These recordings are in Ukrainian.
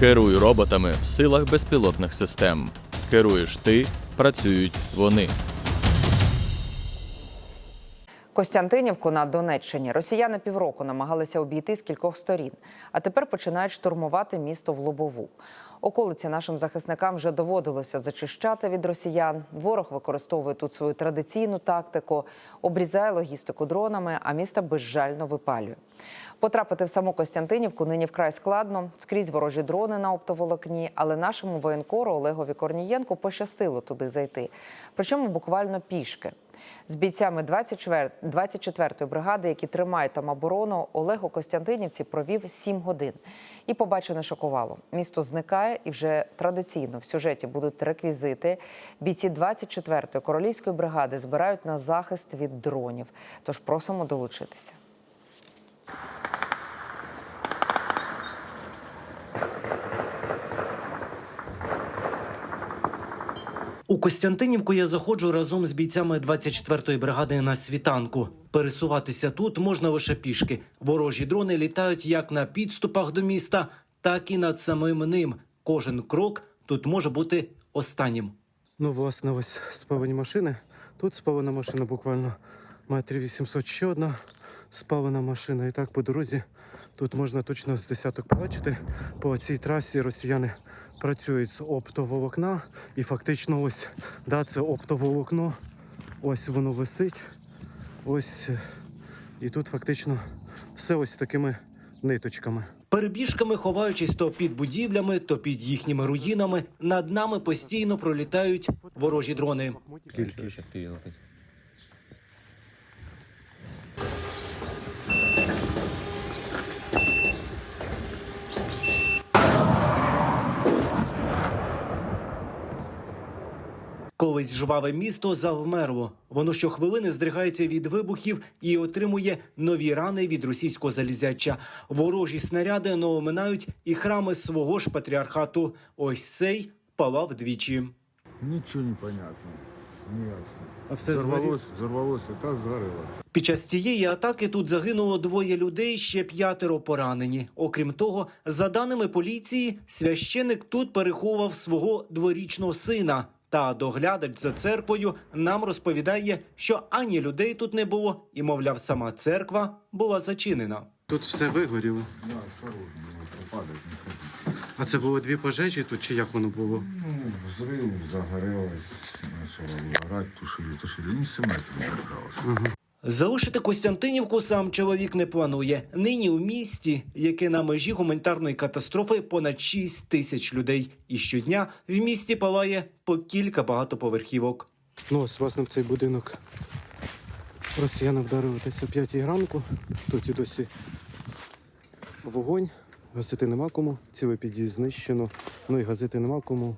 Керуй роботами в силах безпілотних систем. Керуєш ти, працюють вони. Костянтинівку на Донеччині росіяни півроку намагалися обійти з кількох сторін, а тепер починають штурмувати місто в Лобову. Околиці нашим захисникам вже доводилося зачищати від росіян. Ворог використовує тут свою традиційну тактику, обрізає логістику дронами, а місто безжально випалює. Потрапити в саму Костянтинівку нині вкрай складно. Скрізь ворожі дрони на оптоволокні, але нашому воєнкору Олегові Корнієнку пощастило туди зайти. Причому буквально пішки. З бійцями 24 24-ї бригади, які тримають там оборону, Олег у Костянтинівці провів 7 годин. І побачене шокувало. Місто зникає, і вже традиційно в сюжеті будуть реквізити. Бійці 24-ї королівської бригади збирають на захист від дронів. Тож просимо долучитися. У Костянтинівку я заходжу разом з бійцями 24-ї бригади на світанку. Пересуватися тут можна лише пішки. Ворожі дрони літають як на підступах до міста, так і над самим ним. Кожен крок тут може бути останнім. Ну, власне, ось спалені машини. Тут спалена машина буквально метрів 800 ще одна спалена машина. І так по дорозі тут можна точно з десяток побачити. По цій трасі росіяни працюють з оптоволокна. І фактично ось, да, це оптоволокно. Ось воно висить. Ось. І тут фактично все ось такими ниточками. Перебіжками, ховаючись то під будівлями, то під їхніми руїнами, над нами постійно пролітають ворожі дрони. Кількість. Колись жваве місто завмерло. Воно щохвилини здригається від вибухів і отримує нові рани від російського залізяча. Ворожі снаряди не оминають і храми свого ж патріархату. Ось цей палав двічі. Ничего не понятно, не ясно. А все взорвалось, и та сгорело. Під час цієї атаки тут загинуло двоє людей, ще п'ятеро поранені. Окрім того, за даними поліції, священик тут переховував свого дворічного сина. Та доглядач за церквою нам розповідає, що ані людей тут не було, і мовляв, сама церква була зачинена. Тут все вигоріло. А це було дві пожежі тут, чи як воно було? Ну, взрив, загорелось, начало горать, тушили, тушили. Не снимайте не осталось. Залишити Костянтинівку сам чоловік не планує. Нині у місті, яке на межі гуманітарної катастрофи, понад 6 тисяч людей. І щодня в місті палає по кілька багатоповерхівок. Ну, ось, власне, в цей будинок росіяни вдарили десь о 5 ранку. Тут і досі вогонь. Гасити нема кому, цілий під'їзд знищено. Ну і газити нема кому,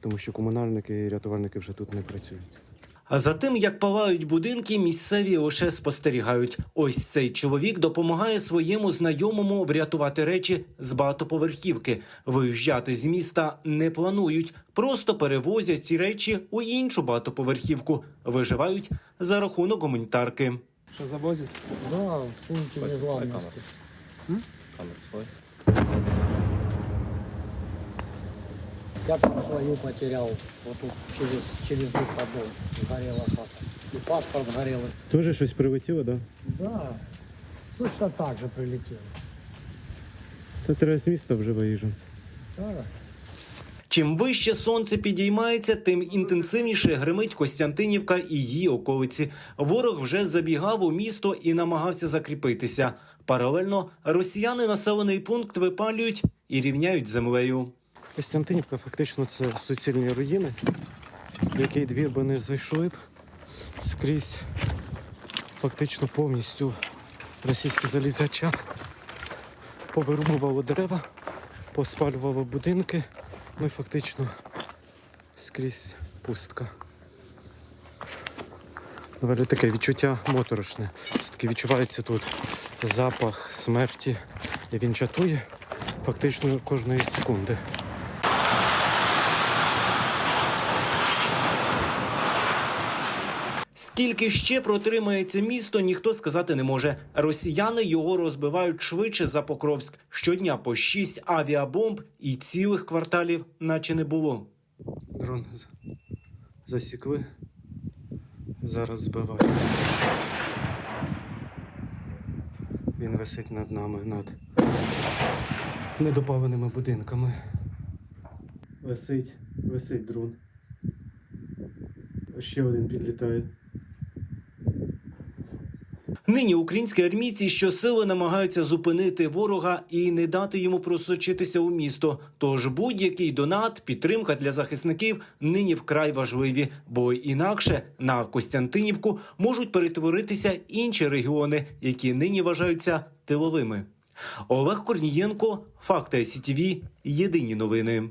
тому що комунальники і рятувальники вже тут не працюють. А за тим, як палають будинки, місцеві лише спостерігають. Ось цей чоловік допомагає своєму знайомому врятувати речі з багатоповерхівки. Виїжджати з міста не планують, просто перевозять ці речі у іншу багатоповерхівку. Виживають за рахунок гуманітарки. Да, в пункте незламности. Я там свою потерял. Вот тут через, через двух подол сгорела хата. И паспорт сгорел. Теж щось прилетіло, так? Да? Да, точно так же прилетел. Та треба з міста вже виїжджати. Да. Чим вище сонце підіймається, тим інтенсивніше гримить Костянтинівка і її околиці. Ворог вже забігав у місто і намагався закріпитися. Паралельно росіяни населений пункт випалюють і рівняють землею. Костянтинівка фактично це суцільні руїни, в який двір би не зайшли б скрізь фактично повністю російські залізяча повирубувало дерева, поспалювало будинки, ну і фактично скрізь пустка. Доволі таке відчуття моторошне. Все-таки відчувається тут запах смерті, і він чатує фактично кожної секунди. Скільки ще протримається місто, ніхто сказати не може. Росіяни його розбивають швидше за Покровськ. Щодня по шість авіабомб і цілих кварталів, наче не було. Дрон засікли. Зараз збивають. Він висить над нами, над недопаленими будинками. Висить, висить дрон. Ще один підлітає. Нині українські армійці щосили намагаються зупинити ворога і не дати йому просочитися у місто. Тож будь-який донат, підтримка для захисників нині вкрай важливі, бо інакше на Костянтинівку можуть перетворитися інші регіони, які нині вважаються тиловими. Олег Корнієнко, Факти СІТВ, Єдині новини.